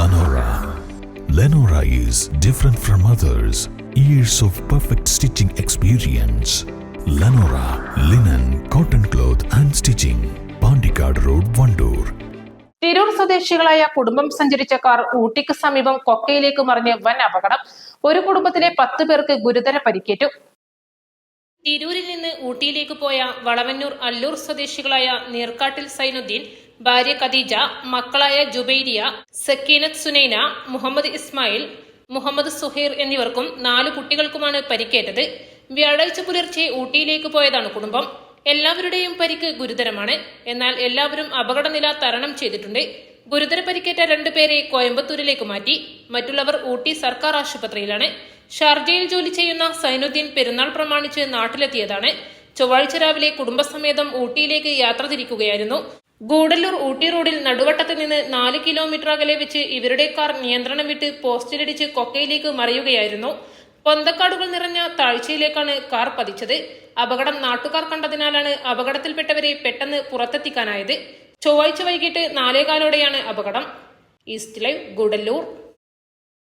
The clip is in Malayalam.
Lenora. Lenora is different from others. Years of perfect stitching experience. Lenora linen, cotton cloth and stitching. Pandikad Road, Vandoor. Tirur സ്വദേശികളായ കുടുംബം സഞ്ചരിച്ച കാർ ഊട്ടിക്ക് സമീപം കൊക്കയിലേക്ക് മറിഞ്ഞ് വൻ അപകടം ഒരു കുടുംബത്തിലെ പത്ത് പേർക്ക് ഗുരുതര പരിക്കേറ്റു തിരൂരിൽ നിന്ന് ഊട്ടിയിലേക്ക് പോയ വളവന്നൂർ അല്ലൂർ സ്വദേശികളായ നീർക്കാട്ടിൽ സൈനുദ്ദീൻ ഭാര്യ ഖദീജ മക്കളായ ജുബൈരിയ സക്കീനത്ത് സുനൈന മുഹമ്മദ് ഇസ്മായിൽ മുഹമ്മദ് സുഹൈർ എന്നിവർക്കും നാല് കുട്ടികൾക്കുമാണ് പരിക്കേറ്റത്. വ്യാഴാഴ്ച പുലർച്ചെ ഊട്ടിയിലേക്ക് പോയതാണ് കുടുംബം. എല്ലാവരുടെയും പരിക്ക് ഗുരുതരമാണ്. എന്നാൽ എല്ലാവരും അപകടനില തരണം ചെയ്തിട്ടുണ്ട്. ഗുരുതര പരിക്കേറ്റ രണ്ടുപേരെ കോയമ്പത്തൂരിലേക്ക് മാറ്റി. മറ്റുള്ളവർ ഊട്ടി സർക്കാർ ആശുപത്രിയിലാണ്. ഷാർജയിൽ ജോലി ചെയ്യുന്ന സൈനുദ്ദീൻ പെരുന്നാൾ പ്രമാണിച്ച് നാട്ടിലെത്തിയതാണ്. ചൊവ്വാഴ്ച രാവിലെ കുടുംബസമേതം ഊട്ടിയിലേക്ക് യാത്ര തിരിക്കുകയായിരുന്നു. ഗൂഡല്ലൂർ ഊട്ടി റോഡിൽ നടുവട്ടത്ത് നിന്ന് നാല് കിലോമീറ്റർ അകലെ വെച്ച് ഇവരുടെ കാർ നിയന്ത്രണം വിട്ട് പോസ്റ്റിലിടിച്ച് കൊക്കയിലേക്ക് മറിയുകയായിരുന്നു. പൊന്തക്കാടുകൾ നിറഞ്ഞ താഴ്ചയിലേക്കാണ് കാർ പതിച്ചത്. അപകടം നാട്ടുകാർ കണ്ടതിനാലാണ് അപകടത്തിൽപ്പെട്ടവരെ പെട്ടെന്ന് പുറത്തെത്തിക്കാനായത്. ചൊവ്വാഴ്ച വൈകിട്ട് നാലേകാലോടെയാണ് അപകടം. East Live Gudalur.